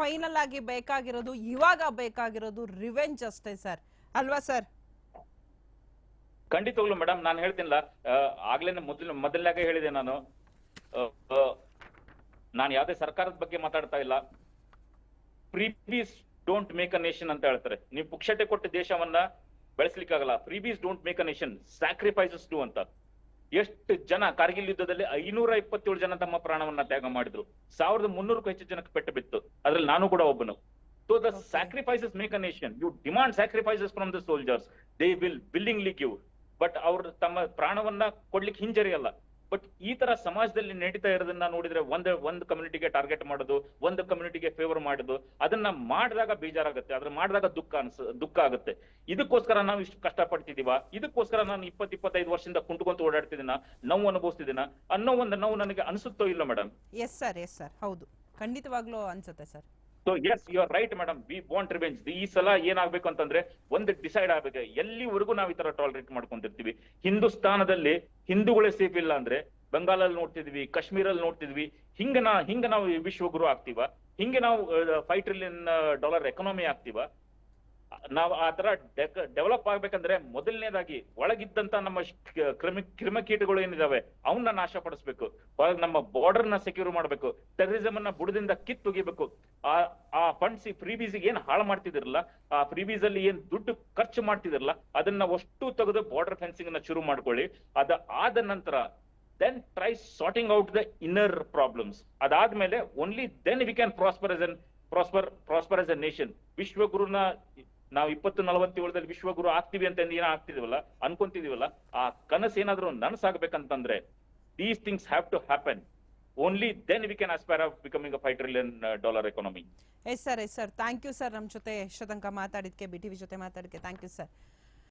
Final ಆಗಿ ಬೇಕಾಗಿರೋದು, ಇವಾಗ ಬೇಕಾಗಿರೋದು ರಿವೆಂಜ್ ಅಷ್ಟೇ ಸರ್. ಅಲ್ವಾ ಸರ್? ಖಂಡಿತವಾಗ್ಲು ಮೇಡಮ್ ನಾನು ಹೇಳ್ತೀನಿಲ್ಲ ಆಗ್ಲೇನೆ ಮೊದಲ ಮೊದಲಾಗೆ ಹೇಳಿದೆ ನಾನು. ನಾನು ಯಾವುದೇ ಸರ್ಕಾರದ ಬಗ್ಗೆ ಮಾತಾಡ್ತಾ ಇಲ್ಲ. Freebies don't make a nation ಅಂತ ಹೇಳ್ತಾರೆ. ನೀವು ಪುಕ್ಷಟೆ ಕೊಟ್ಟ ದೇಶವನ್ನ ಬೆಳೆಸ್ಲಿಕ್ಕಾಗಲ್ಲ. Freebies don't make a nation sacrifices to ಅಂತ. ಎಷ್ಟು ಜನ ಕಾರ್ಗಿಲ್ ಯುದ್ಧದಲ್ಲಿ ಐನೂರ ಇಪ್ಪತ್ತೇಳು ಜನ ತಮ್ಮ ಪ್ರಾಣವನ್ನ ತ್ಯಾಗ ಮಾಡಿದ್ರು. ಸಾವಿರದ ಮುನ್ನೂರಕ್ಕೂ ಹೆಚ್ಚು ಜನಕ್ಕೆ ಪೆಟ್ಟು ಬಿತ್ತು. ಅದ್ರಲ್ಲಿ ನಾನು ಕೂಡ ಒಬ್ಬನು. So the sacrifices make a nation you demand sacrifices from the soldiers they will willingly give but ಅವ್ರು ತಮ್ಮ ಪ್ರಾಣವನ್ನ ಕೊಡ್ಲಿಕ್ಕೆ ಹಿಂಜರಿಯಲ್ಲ. ಬಟ್ ಈ ತರ ಸಮಾಜದಲ್ಲಿ ನಡೀತಾ ಇರೋದನ್ನ ನೋಡಿದ್ರೆ ಒಂದ್ ಒಂದ್ ಕಮ್ಯುನಿಟಿಗೆ ಟಾರ್ಗೆಟ್ ಮಾಡೋದು, ಒಂದ್ ಕಮ್ಯುನಿಟಿಗೆ ಫೇವರ್ ಮಾಡೋದು, ಅದನ್ನ ಮಾಡಿದಾಗ ಬೇಜಾರಾಗುತ್ತೆ, ಅದ್ರ ಮಾಡಿದಾಗ ದುಃಖ ಅನ್ಸ, ದುಃಖ ಆಗುತ್ತೆ. ಇದಕ್ಕೋಸ್ಕರ ನಾವು ಇಷ್ಟು ಕಷ್ಟ ಪಡ್ತಿದೀವ ಇದಕ್ಕೋಸ್ಕರ ನಾನು ಇಪ್ಪತ್ ಇಪ್ಪತ್ತೈದು ವರ್ಷದಿಂದ ಕುಂಟ್ಕೊಂತ ಓಡಾಡ್ತಿದ್ದೀನ, ನೋವು ಅನುಭವಿಸ್ತಿದ್ದೀನ, ಅನ್ನೋ ಒಂದು ನೋವು ನನಗೆ ಅನಿಸುತ್ತೋ ಇಲ್ಲ madam yes sir yes sir ಹೌದು. ಖಂಡಿತವಾಗ್ಲೂ ಅನ್ಸುತ್ತೆ sir so yes you are right madam we want revenge ಈ ಸಲ ಏನಾಗ್ಬೇಕು ಅಂತಂದ್ರೆ ಒಂದು ಡಿಸೈಡ್ ಆಗ್ಬೇಕು. ಎಲ್ಲಿವರೆಗೂ ನಾವು ಈ ತರ ಟಾಲರೇಟ್ ಮಾಡ್ಕೊಂಡಿರ್ತೀವಿ? ಹಿಂದೂಸ್ತಾನದಲ್ಲಿ ಹಿಂದೂಗಳೇ ಸೇಫ್ ಇಲ್ಲ ಅಂದ್ರೆ ಬಂಗಾಲಲ್ಲಿ ನೋಡ್ತಿದ್ವಿ ಕಾಶ್ಮೀರಲ್ಲಿ ನೋಡ್ತಿದ್ವಿ. ಹಿಂಗ ನಾ ಹಿಂಗ ನಾವು ವಿಶ್ವಗುರು ಆಗ್ತೀವ? ಹಿಂಗೆ ನಾವು ಫೈವ್ ಟ್ರಿಲಿಯನ್ ಡಾಲರ್ ಎಕನಾಮಿ ಆಗ್ತೀವ? ನಾವು ಆ ತರ ಡೆವಲಪ್ ಆಗ್ಬೇಕಂದ್ರೆ ಮೊದಲನೇದಾಗಿ ಒಳಗಿದ್ದಂತ ನಮ್ಮ ಕ್ರಿಮಿ, ಕ್ರಿಮಕೀಟಗಳು ಏನಿದಾವೆ ಅವನ್ನ ನಾಶ ಪಡಿಸ್ಬೇಕು ನಮ್ಮ ಬಾರ್ಡರ್ನ ಸೆಕ್ಯೂರ್ ಮಾಡ್ಬೇಕು. ಟೆರರಿಸಮ್ ಅನ್ನ ಬುಡದಿಂದ ಕಿತ್ತೊಗಿಬೇಕು ಆ ಆ ಫಂಡ್ಸ್ ಈ ಫ್ರೀಬೀಸ್ ಏನ್ ಹಾಳು ಮಾಡ್ತಿದಿರಲ್ಲ, ಆ ಫ್ರೀಬೀಸ್ ಅಲ್ಲಿ ಏನ್ ದುಡ್ಡು ಖರ್ಚು ಮಾಡ್ತಿದಿರಲ್ಲ, ಅದನ್ನ ಅಷ್ಟು ತೆಗೆದು ಬಾರ್ಡರ್ ಫೆನ್ಸಿಂಗ್ನ ಶುರು ಮಾಡ್ಕೊಳ್ಳಿ. ಅದ ಆದ ನಂತರ then try sorting out the inner problems ಅದಾದ್ಮೇಲೆ only then we can prosper as and prosper prosper as a nation ವಿಶ್ವಗುರುನ ನಾವು ಇಪ್ಪತ್ತು ನಲವತ್ತೇಳದಲ್ಲಿ ವಿಶ್ವಗುರು ಆಗ್ತೀವಿ ಅಂತ ಏನೋ ಆಗ್ತಿದೀವಲ್ಲ ಅನ್ಕೊಂತಿದೀವಲ್ಲ? ಆ ಕನಸು ಏನಾದ್ರೂ ನನಸಾಗಬೇಕಂತಂದ್ರೆ these things have to happen only then we can aspire of becoming a five trillion dollar economy yes sir yes sir thank you sir ನಮ್ಮ ಜೊತೆ ತನಕ ಮಾತಾಡಿದ್ಕೆ ಬಿ ಟಿ ವಿ ಜೊತೆ ಮಾತಾಡಿದ್ಕೆ ಥ್ಯಾಂಕ್ ಯು ಸರ್